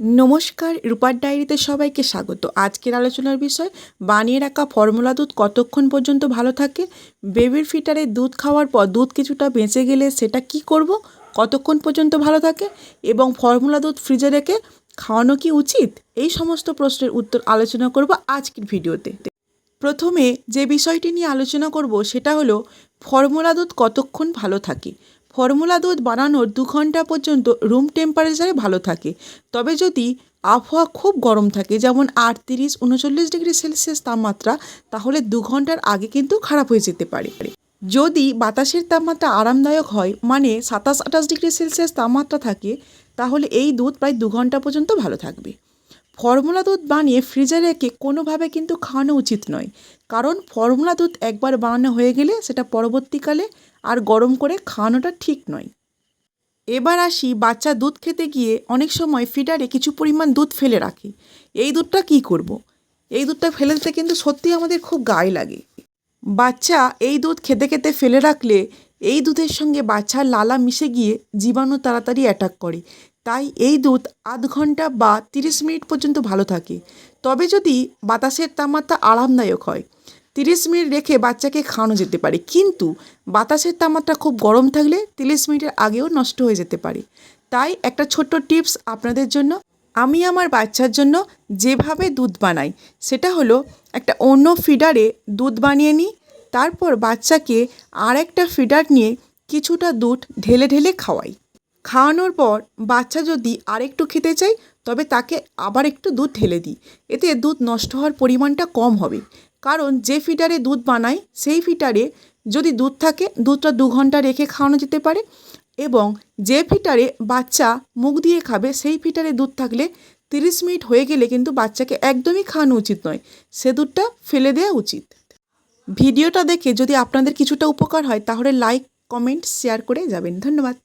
নমস্কার, রূপার ডায়েরিতে সবাইকে স্বাগত। আজকের আলোচনার বিষয়, বানিয়ে রাখা ফর্মুলা দুধ কতক্ষণ পর্যন্ত ভালো থাকে? বেবির ফিটারে দুধ খাওয়ার পর দুধ কিছুটা বেঁচে গেলে সেটা কি করব? কতক্ষণ পর্যন্ত ভালো থাকে? এবং ফর্মুলা দুধ ফ্রিজে রেখে খাওয়ানো কি উচিত? এই সমস্ত প্রশ্নের উত্তর আলোচনা করব আজকের ভিডিওতে। প্রথমে যে বিষয়টি নিয়ে আলোচনা করব সেটা হলো ফর্মুলা দুধ কতক্ষণ ভালো থাকে? ফর্মুলা দুধ বানানোর দু ঘণ্টা পর্যন্ত রুম টেম্পারেচারে ভালো থাকে। তবে যদি আবহাওয়া খুব গরম থাকে, যেমন আটত্রিশ, উনচল্লিশ ডিগ্রি সেলসিয়াস তাপমাত্রা, তাহলে দু ঘণ্টার আগে কিন্তু খারাপ হয়ে যেতে পারে। যদি বাতাসের তাপমাত্রা আরামদায়ক হয় মানে সাতাশ আঠাশ ডিগ্রি সেলসিয়াস তাপমাত্রা থাকে, তাহলে এই দুধ প্রায় দু ঘণ্টা পর্যন্ত ভালো থাকবে। ফর্মুলা দুধ বানিয়ে ফ্রিজে রেখে কোনোভাবে কিন্তু খাওয়ানো উচিত নয়। কারণ ফর্মুলা দুধ একবার বানানো হয়ে গেলে সেটা পরবর্তীকালে আর গরম করে খাওয়ানোটা ঠিক নয়। এবার আসি বাচ্চা দুধ খেতে গিয়ে অনেক সময় ফিডারে কিছু পরিমাণ দুধ ফেলে রাখে। এই দুধটা কি করব। এই দুধটা ফেলে দিতে কিন্তু সত্যি আমাদের খুব গায়ে লাগে। বাচ্চা এই দুধ খেতে খেতে ফেলে রাখলে এই দুধের সঙ্গে বাচ্চার লালা মিশে গিয়ে জীবাণু তাড়াতাড়ি অ্যাটাক করে। তাই এই দুধ আধ ঘণ্টা বা তিরিশ মিনিট পর্যন্ত ভালো থাকে। তবে যদি বাতাসের তাপমাত্রা আরামদায়ক হয়, তিরিশ মিনিট রেখে বাচ্চাকে খাওয়ানো যেতে পারে। কিন্তু বাতাসের তাপমাত্রা খুব গরম থাকলে তিরিশ মিনিটের আগেও নষ্ট হয়ে যেতে পারে। তাই একটা ছোট্ট টিপস আপনাদের জন্য। আমি আমার বাচ্চার জন্য যেভাবে দুধ বানাই, সেটা হলো একটা অন্য ফিডারে দুধ বানিয়ে নিই, তারপর বাচ্চাকে আর একটা ফিডার নিয়ে কিছুটা দুধ ঢেলে ঢেলে খাওয়াই। খাওয়ানোর পর বাচ্চা যদি আরেকটু খেতে চায়, তবে তাকে আবার একটু দুধ ঢেলে দিই। এতে দুধ নষ্ট হওয়ার পরিমাণটা কম হবে। কারণ যে ফিটারে দুধ বানাই সেই ফিটারে যদি দুধ থাকে, দুধটা দু ঘণ্টা রেখে খাওয়ানো যেতে পারে এবং যে ফিটারে বাচ্চা মুখ দিয়ে খাবে, সেই ফিটারে দুধ থাকলে তিরিশ মিনিট হয়ে গেলে কিন্তু বাচ্চাকে একদমই খাওয়ানো উচিত নয়। সে দুধটা ফেলে দেওয়া উচিত। ভিডিওটা দেখে যদি আপনাদের কিছুটা উপকার হয়, তাহলে লাইক কমেন্ট শেয়ার করে যাবেন। ধন্যবাদ।